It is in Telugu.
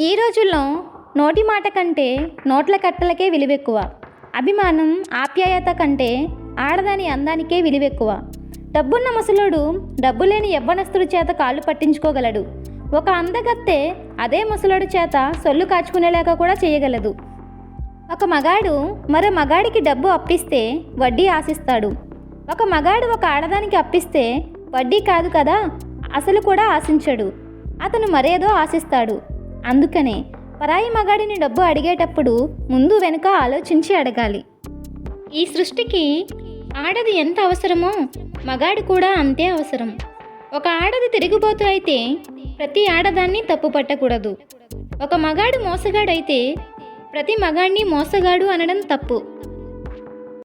ఈ రోజుల్లో నోటి మాట కంటే నోట్ల కట్టలకే విలువెక్కువ. అభిమానం ఆప్యాయత కంటే ఆడదాని అందానికే విలువెక్కువ. డబ్బున్న ముసలుడు డబ్బు లేని యవ్వనస్తుడి చేత కాళ్ళు పట్టించుకోగలడు. ఒక అందగత్తె అదే ముసలుడి చేత సొల్లు కాచుకునేలాగా కూడా చేయగలదు. ఒక మగాడు మరో మగాడికి డబ్బు అప్పిస్తే వడ్డీ ఆశిస్తాడు. ఒక మగాడు ఒక ఆడదానికి అప్పిస్తే వడ్డీ కాదు కదా అసలు కూడా ఆశించడు. అతను మరేదో ఆశిస్తాడు. అందుకనే పరాయి మగాడిని డబ్బు అడిగేటప్పుడు ముందు వెనుక ఆలోచించి అడగాలి. ఈ సృష్టికి ఆడది ఎంత అవసరమో మగాడు కూడా అంతే అవసరం. ఒక ఆడది తిరిగిపోతూ అయితే ప్రతి ఆడదాన్ని తప్పు పట్టకూడదు. ఒక మగాడు మోసగాడైతే ప్రతి మగాడిని మోసగాడు అనడం తప్పు.